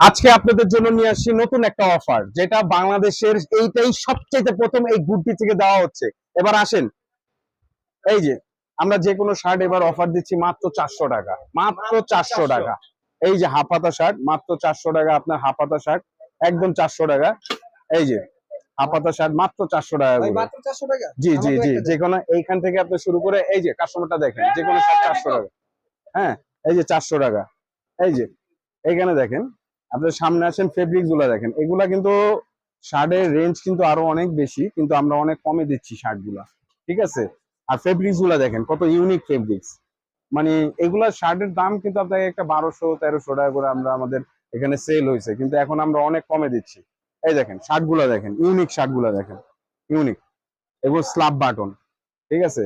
আজকে আপনাদের জন্য নিয়ে আসছি নতুন একটা অফার যেটা বাংলাদেশের এইটাই সবচেয়ে প্রথম এই গুডটি থেকে দেওয়া হচ্ছে। এবার আসেন। এই যে আমরা যে কোনো শার্ট এবার অফার দিচ্ছি মাত্র চারশো টাকা মাত্র চারশো টাকা। এই যে হাফাতা শার্ট মাত্র চারশো টাকা আপনার হাফাতা শার্ট একদম চারশো টাকা। এই যে হাফাতা শার্ট মাত্র চারশো টাকা ভাই করে। মাত্র 400 টাকা? জি জি জি যে কোনো এইখান থেকে আপনি শুরু করে এই যে কাস্টমারটা দেখেন যে কোনো শার্ট চারশো টাকা। হ্যাঁ এই যে চারশো টাকা। এই যে এইখানে দেখেন আপনার সামনে আসেন ফেব্রিকগুলা দেখেন, এগুলা কিন্তু শার্টের রেঞ্জ কিন্তু আরও অনেক বেশি, কিন্তু আমরা অনেক কমে দিচ্ছি শার্টগুলা ঠিক আছে? আর ফেব্রিক্সগুলা দেখেন, কত ইউনিক ফেব্রিক্স মানে এগুলা শার্টের দাম কিন্তু আপনাকে একটা বারোশো, তেরোশো টাকা করে আমরা আমাদের এখানে সেল হয়েছে, কিন্তু এখন আমরা অনেক কমে দিচ্ছি। এই দেখেন শার্টগুলা দেখেন ইউনিক শার্টগুলা দেখেন ইউনিক এগুলো স্লাব বাটন ঠিক আছে?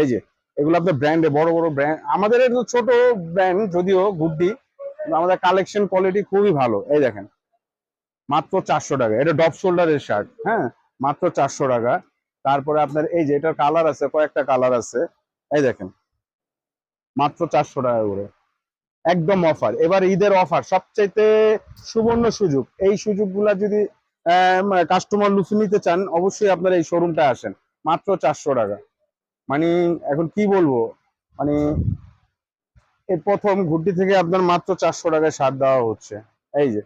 এই যে, এগুলো আপনার ব্র্যান্ডে বড় বড় ব্র্যান্ড আমাদের ছোট ব্র্যান্ড যদিও গুড্ডি আমাদের কালেকশন কোয়ালিটি খুবই ভালো। এই দেখেন, মাত্র চারশো টাকা। এটা ডপ শোল্ডারের শার্ট হ্যাঁ? মাত্র চারশো টাকা। তারপরে আপনার এই যে, এটার কালার আছে, কয়েকটা কালার আছে। এই দেখেন, মাত্র চারশো টাকা করে। একদম অফার এবার ঈদের অফার সবচাইতে সুবর্ণ সুযোগ। এই সুযোগগুলা যদি কাস্টমার লুফে নিতে চান, অবশ্যই আপনার এই শোরুমটা আসেন। মাত্র চারশো টাকা। মানে এখন কি বলব? মানে এই প্রথম ঘুরটি থেকে আপনার মাত্র চারশো টাকায় সার দেওয়া হচ্ছে। এই যে,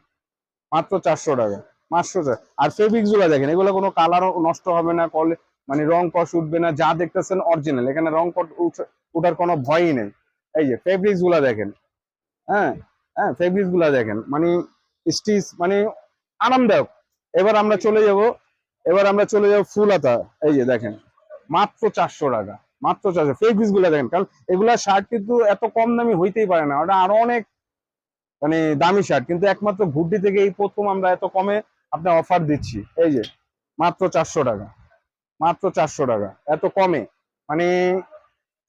মাত্র চারশো টাকা, পাঁচশো চা- আর ফেব্রিক্সগুলো দেখেন, এগুলো কোনো কালারও নষ্ট হবে না, কলে মানে রং কষ উঠবে না, যা দেখতেছেন অরিজিনাল এখানে রং কট উঠ- উঠার কোনো ভয়ই নেই। এই যে ফেব্রিক্সগুলা দেখেন। হ্যাঁ হ্যাঁ ফেব্রিক্সগুলা দেখেন। মানে স্টিচ মানে আরামদায়ক। এবার আমরা চলে যাব এবার আমরা চলে যাব ফুলাতা এই যে দেখেন, মাত্র চারশো টাকা। মাত্র চারশো। ফেব্রিক্সগুলা দেখেন, কারণ এগুলা শার্ট কিন্তু এত কম দামি হইতেই পারে না। ওটা আরও অনেক মানে দামি শার্ট কিন্তু একমাত্র ঘুরটি থেকে এই প্রথম আমরা এত কমে আপনার অফার দিচ্ছি। এই যে, মাত্র চারশো টাকা। মাত্র চারশো টাকা, এত কমে। মানে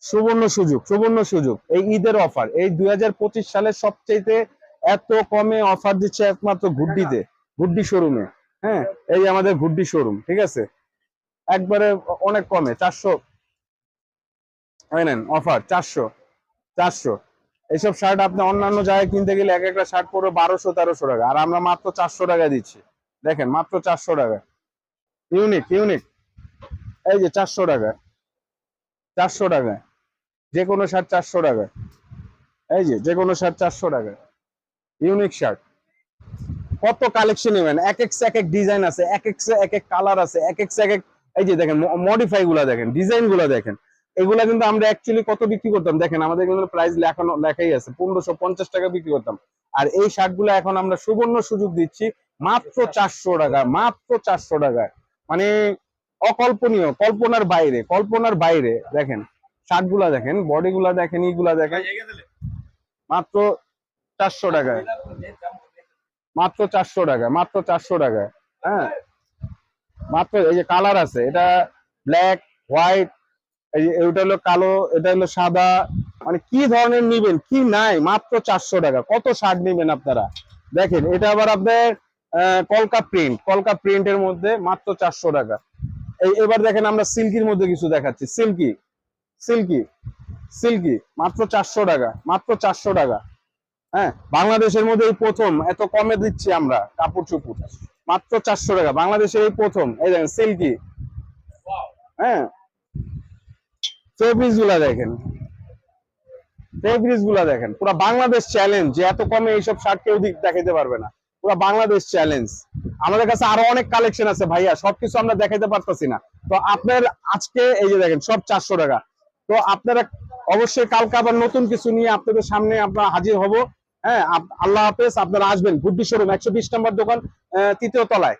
সুবর্ণ সুযোগ সুবর্ণ সুযোগ। এই ঈদের অফার এই দুই হাজার পঁচিশ সালের সবচেয়ে এত কমে অফার দিচ্ছে একমাত্র ঘুড্ডিতে ঘুড্ডি শোরুমে হ্যাঁ এই আমাদের ঘুড্ডি শোরুম ঠিক আছে? একবারে অনেক কমে, চারশো নেন অফার চারশো চারশো। এইসব শার্ট আপনি অন্যান্য জায়গায় কিনতে গেলে এক একটা শার্ট পড়বে বারোশো, তেরোশো টাকা। আর আমরা মাত্র চারশো টাকা দিচ্ছি। দেখেন, মাত্র চারশো টাকা। ইউনিক ইউনিক এই যে চারশো টাকা। চারশো টাকা। যে কোনো শার্ট চারশো টাকা। এই যে যে কোনো শার্ট চারশো টাকা। ইউনিক শার্ট কত কালেকশন নেবেন? এক এক এক এক ডিজাইন আছে, এক এক এক এক কালার আছে, এক এক এক এক এই যে দেখেন মডিফাই গুলা দেখেন ডিজাইনগুলা দেখেন। এগুলা কিন্তু আমরা অ্যাকচুয়ালি কত বিক্রি করতাম? দেখেন, আমাদের কিন্তু প্রাইস লেখানো, লেখাই আছে। পনেরোশো পঞ্চাশ টাকা বিক্রি করতাম। আর এই শার্টগুলো এখন আমরা সুবর্ণ সুযোগ দিচ্ছি, মাত্র চারশো টাকা, মাত্র চারশো টাকায় মানে অকল্পনীয়, কল্পনার বাইরে কল্পনার বাইরে। দেখেন শার্টগুলা দেখেন বডি গুলা দেখেন ইগুলা দেখেন। মাত্র চারশো টাকায় মাত্র চারশো টাকা, মাত্র চারশো টাকা। হ্যাঁ। মাত্র এই যে কালার আছে, এটা ব্ল্যাক হোয়াইট এই এটা হলো কালো এটা হলো সাদা মানে কি ধরনের নিবেন? কি নাই? মাত্র চারশো টাকা। কত শার্ট নিবেন আপনারা? দেখেন এটা আবার আপনার কলকা প্রিন্ট। কলকা প্রিন্টের মধ্যে মাত্র চারশো টাকা। এই এবার দেখেন আমরা সিল্কির মধ্যে কিছু দেখাচ্ছি। সিল্কি সিল্কি সিল্কি মাত্র চারশো টাকা মাত্র চারশো টাকা। হ্যাঁ বাংলাদেশের মধ্যে এই প্রথম এত কমে দিচ্ছি আমরা কাপড় চুপুর মাত্র চারশো টাকা বাংলাদেশের এই প্রথম। এই দেখেন সিল্কি। হ্যাঁ ফেব্রিক্সগুলা দেখেন। ফেব্রিক্সগুলা দেখেন। পুরো বাংলাদেশ চ্যালেঞ্জ যে এত কমে এইসব শার্ট কেউ দেখাইতে পারবে না। পুরো বাংলাদেশ চ্যালেঞ্জ আমাদের কাছে আরও অনেক কালেকশন আছে ভাইয়া, সবকিছু আমরা দেখাইতে পারতেছি না। তো আপনার আজকে এই যে দেখেন, সব চারশো টাকা। তো আপনারা অবশ্যই কালকে আবার নতুন কিছু নিয়ে আপনাদের সামনে আমরা হাজির হব। হ্যাঁ আল্লাহ হাফেজ, আপনারা আসবেন। গুড্ডি শোরুম একশো বিশ নম্বর দোকান তৃতীয় তলায়।